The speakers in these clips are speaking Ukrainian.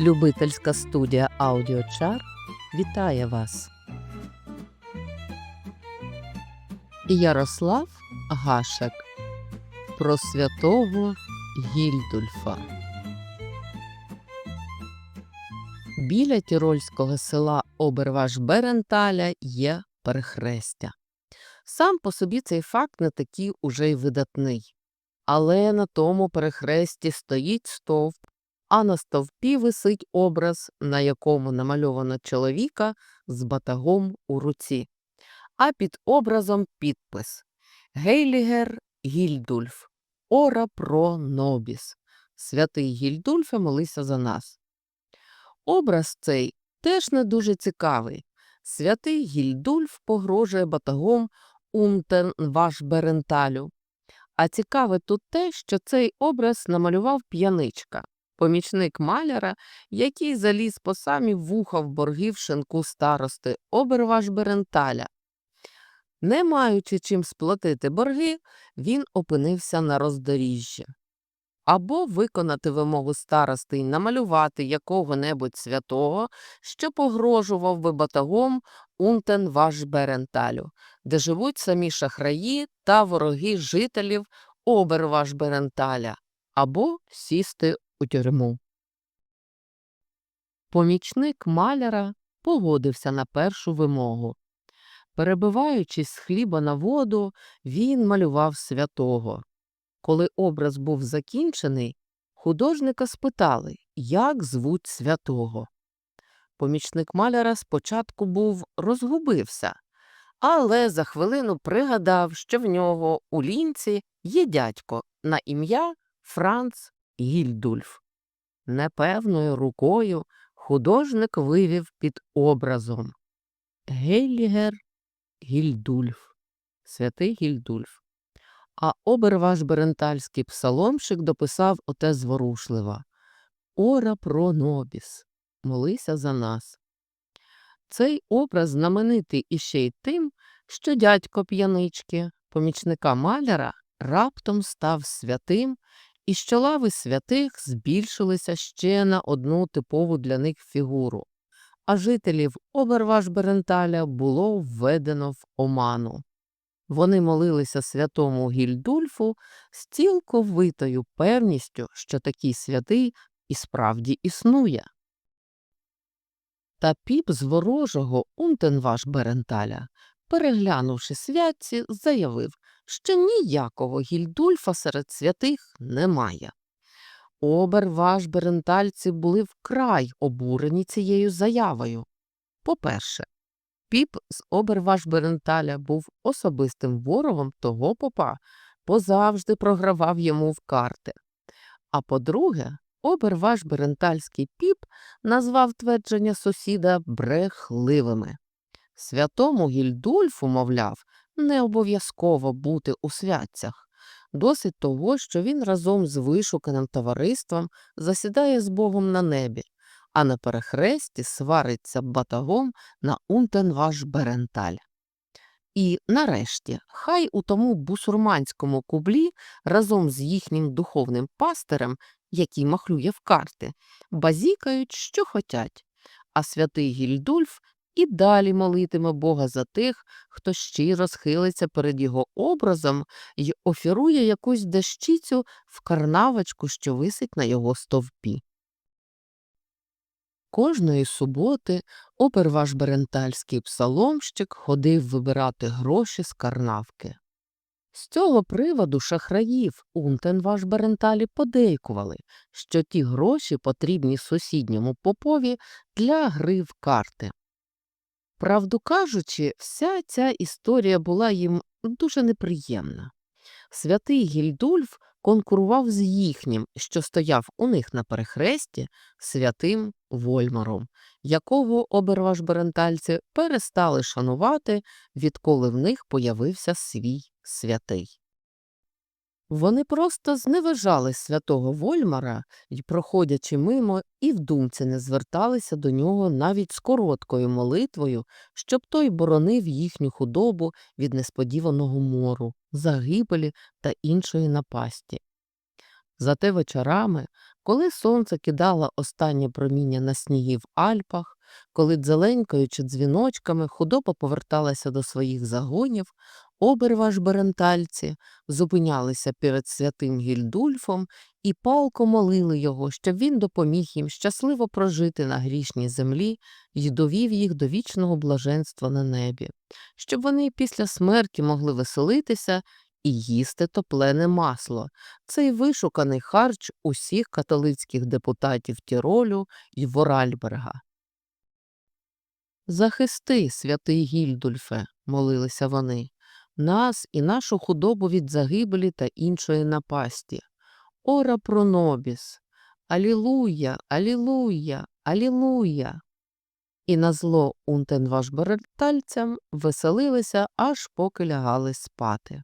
Любительська студія Аудіочар вітає вас. Ярослав Гашек про святого Гільдульфа. Біля тірольського села Оберваш Беренталя є перехрестя. Сам по собі цей факт не такий уже й видатний. Але на тому перехресті стоїть стовп, а на стовпі висить образ, на якому намальовано чоловіка з батагом у руці. А під образом підпис Гейлігер Гільдульф, Ора про Нобіс. Святий Гільдульфе, молися за нас. Образ цей теж не дуже цікавий. Святий Гільдульф погрожує батагом Умтен ваш Беренталю. А цікаве тут те, що цей образ намалював п'яничка, помічник маляра, який заліз по самі вуха в борги в шинку старости Оберваш Беренталя. Не маючи чим сплатити борги, він опинився на роздоріжжі. Або виконати вимогу старости й намалювати якого-небудь святого, що погрожував би батагом Унтен ваш Беренталю, де живуть самі шахраї та вороги жителів Оберваш Беренталя, або сісти у тюрму. Помічник маляра погодився на першу вимогу. Перебиваючись з хліба на воду, він малював святого. Коли образ був закінчений, художника спитали, як звуть святого. Помічник маляра спочатку був розгубився, але за хвилину пригадав, що в нього у лінці є дядько на ім'я Франц Гільдульф. Непевною рукою художник вивів під образом Гейлігер Гільдульф, святий Гільдульф. А оберваш берентальський псаломщик дописав оте зворушливо Ора про нобіс, молися за нас. Цей образ знаменитий іще й тим, що дядько п'янички, помічника маляра, раптом став святим, і що лави святих збільшилися ще на одну типову для них фігуру, а жителів оберваш Беренталя було введено в оману. Вони молилися святому Гільдульфу з цілковитою певністю, що такий святий і справді існує. Та піп з ворожого Унтенваш Беренталя, переглянувши святці, заявив, що ніякого Гільдульфа серед святих немає. Оберваш Берентальці були вкрай обурені цією заявою. По-перше, Піп з Оберваш Беренталя був особистим ворогом того попа, позавжди програвав йому в карти. А по-друге, Оберваш Берентальський піп назвав твердження сусіда брехливими. Святому Гільдульфу, мовляв, не обов'язково бути у святцях. Досить того, що він разом з вишуканим товариством засідає з Богом на небі, а на перехресті свариться батагом на Унтенваш Беренталь. І нарешті, хай у тому бусурманському кублі разом з їхнім духовним пастирем, який махлює в карти, базікають, що хотять, а святий Гільдульф і далі молитиме Бога за тих, хто щиро схилиться перед його образом й офірує якусь дещицю в карнавочку, що висить на його стовпі. Кожної суботи оперваш берентальський псаломщик ходив вибирати гроші з карнавки. З цього приводу шахраїв Унтенваш Беренталі подейкували, що ті гроші потрібні сусідньому попові для гри в карти. Правду кажучи, вся ця історія була їм дуже неприємна. Святий Гільдульф конкурував з їхнім, що стояв у них на перехресті, святим Вольмаром, якого оберваш берентальці перестали шанувати, відколи в них появився свій святий. Вони просто зневажали святого Вольмара й, проходячи мимо, і в думці не зверталися до нього навіть з короткою молитвою, щоб той боронив їхню худобу від несподіваного мору, загибелі та іншої напасті. Зате вечорами, Коли сонце кидало останнє проміння на сніги в Альпах, коли дзеленькаючи дзвіночками худоба поверталася до своїх загонів, оберваж берентальці зупинялися перед святим Гільдульфом і палко молили його, щоб він допоміг їм щасливо прожити на грішній землі і довів їх до вічного блаженства на небі, щоб вони після смерті могли веселитися і їсти топлене масло, цей вишуканий харч усіх католицьких депутатів Тіролю і Воральберга. Захисти, святий Гільдульфе, молилися вони, нас і нашу худобу від загибелі та іншої напасті. Ора пронобіс, Алілуя, Алілуя, Алілуя. І на зло унтенвашберентальцям веселилися, аж поки лягали спати.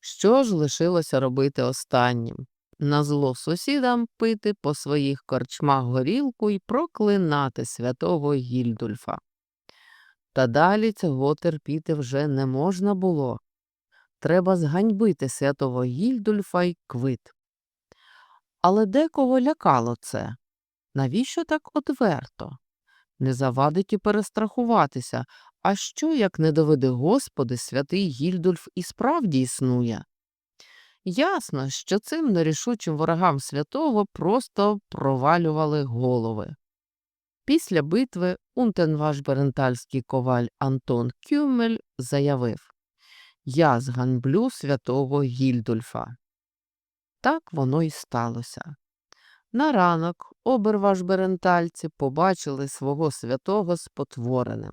Що ж лишилося робити останнім? Назло сусідам пити по своїх корчмах горілку і проклинати святого Гільдульфа. Та далі цього терпіти вже не можна було. Треба зганьбити святого Гільдульфа й квит. Але декого лякало це. Навіщо так одверто? Не завадить і перестрахуватися, а що, як не доведе Господи, святий Гільдульф і справді існує? Ясно, що цим нерішучим ворогам святого просто провалювали голови. Після битви унтенвашберентальський коваль Антон Кюмель заявив Я зганблю святого Гільдульфа. Так воно й сталося. На ранок обервашберентальці побачили свого святого спотвореним.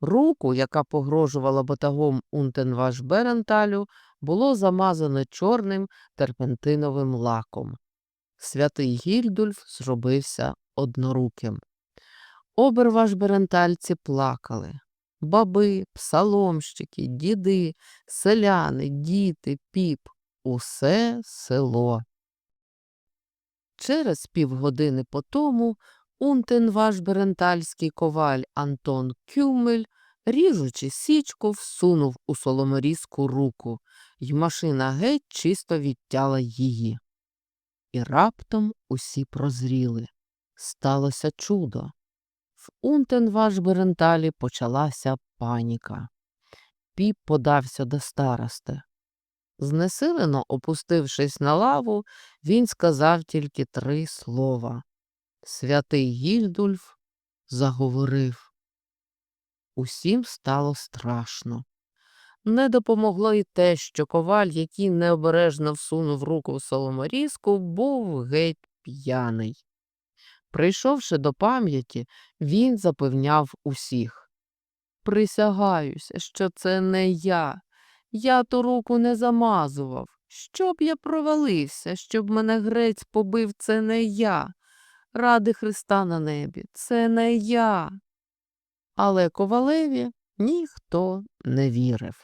Руку, яка погрожувала батагом Унтенвашберенталю, було замазане чорним терпентиновим лаком. Святий Гільдульф зробився одноруким. Обервашберентальці плакали. Баби, псаломщики, діди, селяни, діти, піп усе село. Через півгодини по тому унтенвашберентальський коваль Антон Кюмель, ріжучи січку, всунув у соломорізку руку, й машина геть чисто відтяла її. І раптом усі прозріли. Сталося чудо. В Унтенвашберенталі почалася паніка. Піп подався до старости. Знесилено опустившись на лаву, він сказав тільки три слова. Святий Гільдульф заговорив. Усім стало страшно. Не допомогло й те, що коваль, який необережно всунув руку в соломорізку, був геть п'яний. Прийшовши до пам'яті, він запевняв усіх Присягаюся, що це не я. Я ту руку не замазував. Щоб я провалився, щоб мене грець побив, це не я. Ради Христа на небі, це не я. Але ковалеві ніхто не вірив.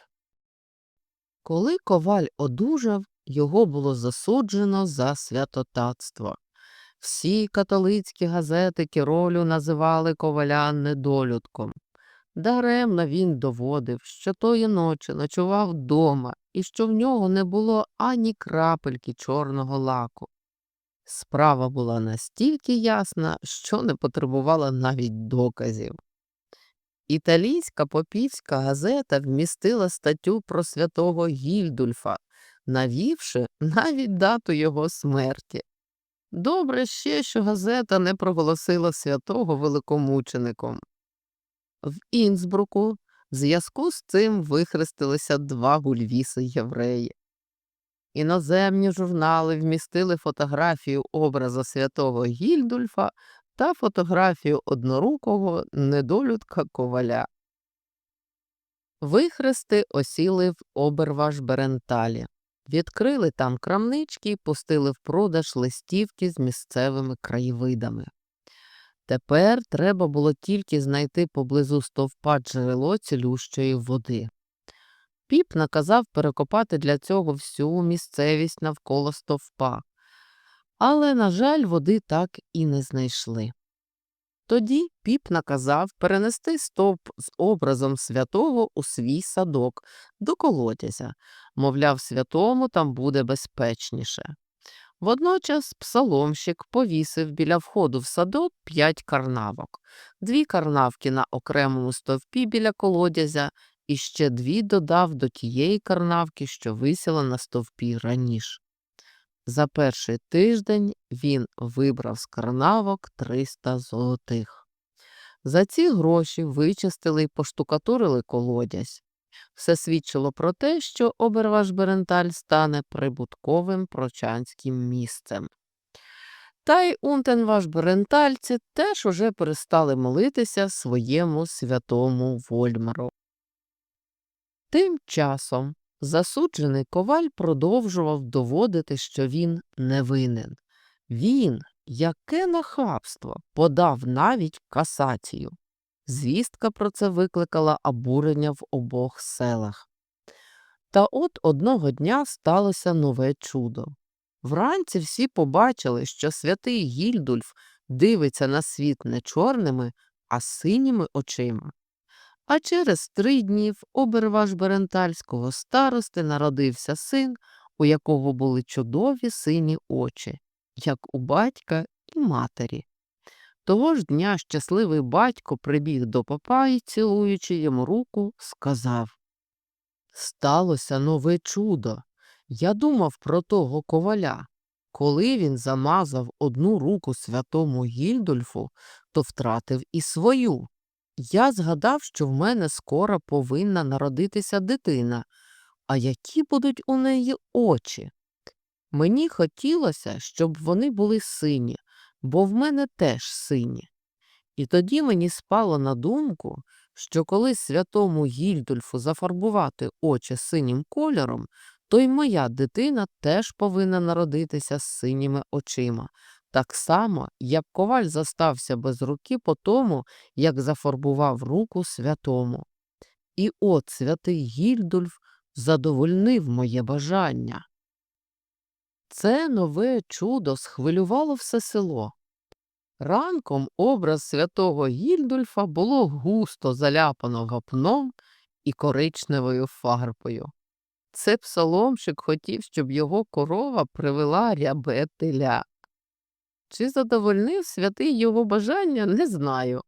Коли коваль одужав, його було засуджено за святотатство. Всі католицькі газети Кіролю називали коваля недолюдком. Даремно він доводив, що тої ночі ночував дома і що в нього не було ані крапельки чорного лаку. Справа була настільки ясна, що не потребувала навіть доказів. Італійська попівська газета вмістила статтю про святого Гільдульфа, навівши навіть дату його смерті. Добре ще, що газета не проголосила святого великомучеником. В Інсбруку в зв'язку з цим вихрестилися два гульвіси євреї. Іноземні журнали вмістили фотографію образа святого Гільдульфа та фотографію однорукого недолюдка коваля. Вихрести осіли в Оберваш-Беренталі. Відкрили там крамнички і пустили в продаж листівки з місцевими краєвидами. Тепер треба було тільки знайти поблизу стовпа джерело цілющої води. Піп наказав перекопати для цього всю місцевість навколо стовпа, але, на жаль, води так і не знайшли. Тоді піп наказав перенести стовп з образом святого у свій садок до колодязя, мовляв, святому там буде безпечніше. Водночас псаломщик повісив біля входу в садок п'ять карнавок, дві карнавки на окремому стовпі біля колодязя і ще дві додав до тієї карнавки, що висіла на стовпі раніше. За перший тиждень він вибрав з карнавок 300 золотих. За ці гроші вичистили й поштукатурили колодязь. Все свідчило про те, що оберваш Беренталь стане прибутковим прочанським місцем. Та й унтенваш Берентальці теж уже перестали молитися своєму святому Вольмару. Тим часом засуджений коваль продовжував доводити, що він не винен. Він, яке нахабство, подав навіть касацію. Звістка про це викликала обурення в обох селах. Та от одного дня сталося нове чудо. Вранці всі побачили, що святий Гільдульф дивиться на світ не чорними, а синіми очима. А через три дні в оберваш Берентальського старости народився син, у якого були чудові сині очі, як у батька і матері. Того ж дня щасливий батько прибіг до попа і, цілуючи йому руку, сказав Сталося нове чудо. Я думав про того коваля. Коли він замазав одну руку святому Гільдульфу, то втратив і свою. Я згадав, що в мене скоро повинна народитися дитина, а які будуть у неї очі? Мені хотілося, щоб вони були сині, бо в мене теж сині. І тоді мені спало на думку, що коли святому Гільдульфу зафарбувати очі синім кольором, то й моя дитина теж повинна народитися з синіми очима, так само, як коваль застався без руки по тому, як зафарбував руку святому. І от святий Гільдульф задовольнив моє бажання. Це нове чудо схвилювало все село. Ранком образ святого Гільдульфа було густо заляпано гапном і коричневою фарбою. Це псаломщик хотів, щоб його корова привела рябе теля. Чи задовольнив святий його бажання, не знаю.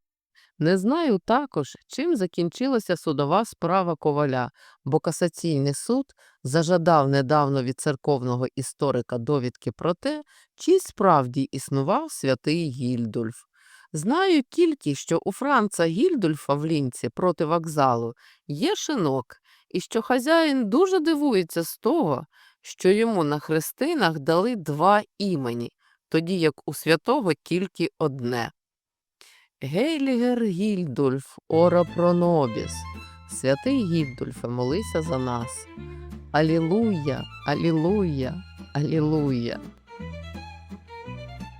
Не знаю також, чим закінчилася судова справа коваля, бо касаційний суд зажадав недавно від церковного історика довідки про те, чи справді існував святий Гільдульф. Знаю тільки, що у Франца Гільдульфа в лінці проти вокзалу є шинок, і що хазяїн дуже дивується з того, що йому на хрестинах дали два імені, тоді як у святого тільки одне. Гейлігер Гільдульф, ора пронобіс. Святий Гільдульфе, молися за нас. Алілуя, алілуя, алілуя.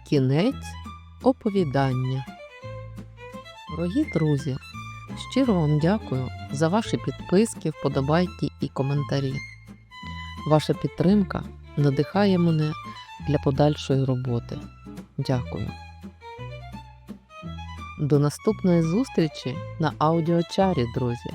Кінець оповідання. Дорогі друзі, щиро вам дякую за ваші підписки, вподобайки і коментарі. Ваша підтримка надихає мене для подальшої роботи. Дякую. До наступної зустрічі на аудіочарі, друзі!